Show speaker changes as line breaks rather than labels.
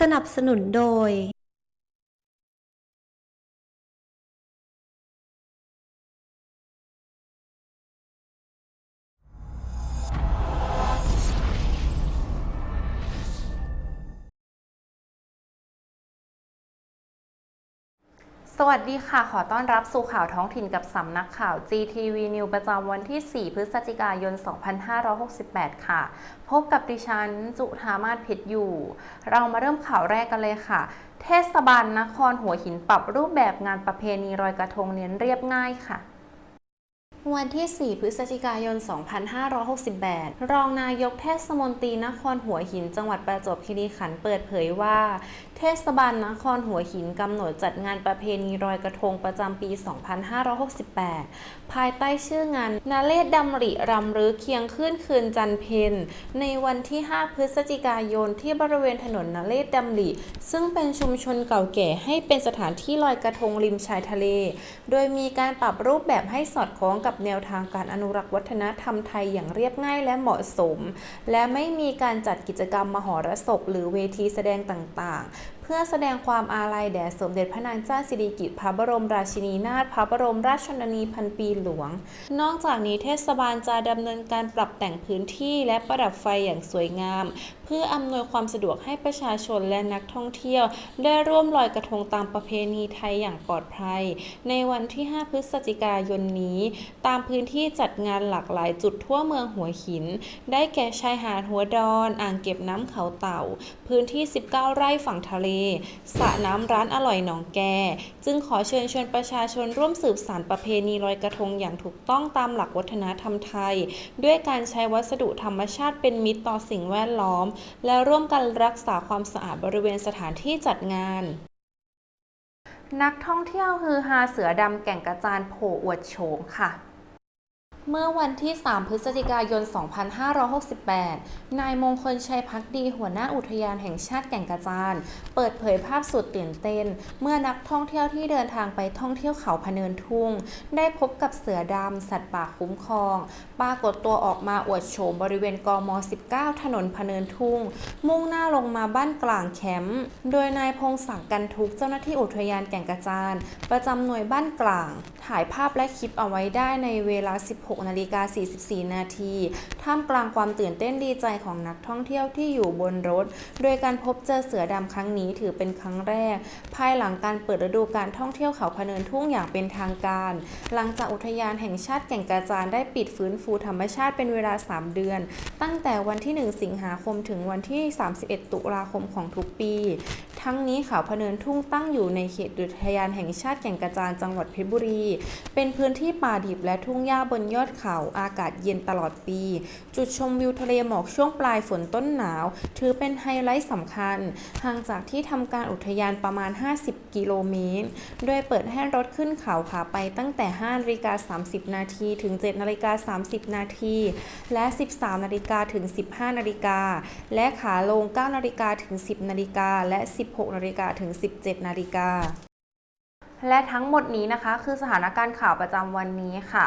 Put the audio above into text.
สนับสนุนโดย
สวัสดีค่ะ ขอต้อนรับสู่ข่าวท้องถิ่นกับสำนักข่าว GTV News ประจำวันที่ 4 พฤศจิกายน 2568 ค่ะ พบกับดิฉัน จุธามาศเพชรอยู่ เรามาเริ่มข่าวแรกกันเลยค่ะ เทศบาลนครหัวหินปรับรูปแบบงานประเพณีรอยกระทงเน้นเรียบง่ายค่ะ วันที่ 4 พฤศจิกายน 2568 รองนายกเทศมนตรีนครหัวหิน จังหวัดประจวบคีรีขันธ์เปิดเผยว่า เทศบาลนครหัวหินกำหนดจัดงานประเพณีลอยกระทงประจำปี 2568 ภายใต้ชื่องานนาเลศดำริรำลึกเคียงขึ้นคืนจันเพนในวันที่ 5 พฤศจิกายนที่บริเวณถนนนาเลศดำริซึ่งเป็นชุมชนเก่าแก่ให้เป็นสถานที่ลอยกระทงริมชายทะเล โดยมีการปรับรูปแบบให้สอดคล้องกับแนวทางการอนุรักษ์วัฒนธรรมไทยอย่างเรียบง่ายและเหมาะสม และไม่มีการจัดกิจกรรมมหรสพหรือเวทีแสดงต่างๆ พื่อแสดงความอาลัยแด่สมเด็จพระนางเจ้าสิริกิติ์พระบรมราชินีนาถพระบรมราชชนนีพันปีหลวง นอกจากนี้เทศบาลจะดำเนินการปรับแต่งพื้นที่และประดับไฟอย่างสวยงาม เพื่ออำนวยความสะดวกให้ประชาชนและนักท่องเที่ยว ได้ร่วมลอยกระทงตามประเพณีไทยอย่างปลอดภัย ในวันที่ 5 พฤศจิกายนนี้ ตามพื้นที่จัดงานหลากหลายจุดทั่วเมืองหัวหิน ได้แก่ชายหาดหัวดอน อ่างเก็บน้ำเขาเต่า พื้นที่ 19 ไร่ฝั่งทะเลสระน้ำร้านอร่อยหนองแก จึงขอเชิญชวนประชาชนร่วมสืบสานประเพณีลอยกระทงอย่างถูกต้องตามหลักวัฒนธรรมไทย ด้วยการใช้วัสดุธรรมชาติเป็นมิตรต่อสิ่งแวดล้อม และร่วมกันรักษาความสะอาดบริเวณสถานที่จัดงานนักท่องเที่ยวฮือฮาเสือดำแก่งกระจานโผล่อวดโฉมค่ะ เมื่อวันที่ 3 พฤศจิกายน 2568 นายมงคลชัยพักดีหัวหน้าอุทยานแห่งชาติแก่งกระจาน เปิดเผยภาพสุดตื่นเต้น เมื่อนักท่องเที่ยวที่เดินทางไปท่องเที่ยวเขาพะเนินทุ่ง ได้พบกับเสือดำ สัตว์ป่าคุ้มครอง ปรากฏตัวออกมาอวดโฉมบริเวณกม 19 ถนนพะเนินทุ่ง มุ่งหน้าลงมาบ้านกลางแคมป์ โดยนายพงศักดิ์กันทุกเจ้าหน้าที่อุทยานแก่งกระจาน ประจำหน่วยบ้านกลาง ถ่ายภาพและคลิปเอาไว้ได้ในเวลา 16นาฬิกา44 นาที ท่ามกลางความตื่นเต้นดีใจของนักท่องเที่ยวที่อยู่บนรถ โดยการพบเจอเสือดำครั้งนี้ถือเป็นครั้งแรก ภายหลังการเปิดฤดูการท่องเที่ยวเขาพะเนินทุ่งอย่างเป็นทางการ หลังจากอุทยานแห่งชาติแก่งกระจานได้ปิดฟื้นฟูธรรมชาติเป็นเวลา 3 เดือน ตั้งแต่วันที่ 1 สิงหาคมถึงวันที่ 31 ตุลาคมของทุกปี ทั้งนี้เขาพะเนินทุ่งตั้งอยู่ในเขตอุทยานแห่งชาติแก่งกระจานจังหวัดเพชรบุรี เป็นพื้นที่ป่าดิบและทุ่งหญ้าบนยอดเขา อากาศเย็นตลอดปี จุดชมวิวทะเลหมอกช่วงปลายฝนต้นหนาว ถือเป็นไฮไลท์สำคัญ ห่างจากที่ทำการอุทยานประมาณ 50 กิโลเมตร โดยเปิดให้รถขึ้นเขาขาไปตั้งแต่5นาฬิกา30 นาทีถึง7นาฬิกา30 นาที และ 13นาฬิกาถึง 15นาฬิกา และขาลง 9นาฬิกาถึง 10นาฬิกา และ 16นาฬิกาถึง 17นาฬิกาและทั้งหมดนี้นะคะ คือสถานการณ์ข่าวประจำวันนี้ค่ะ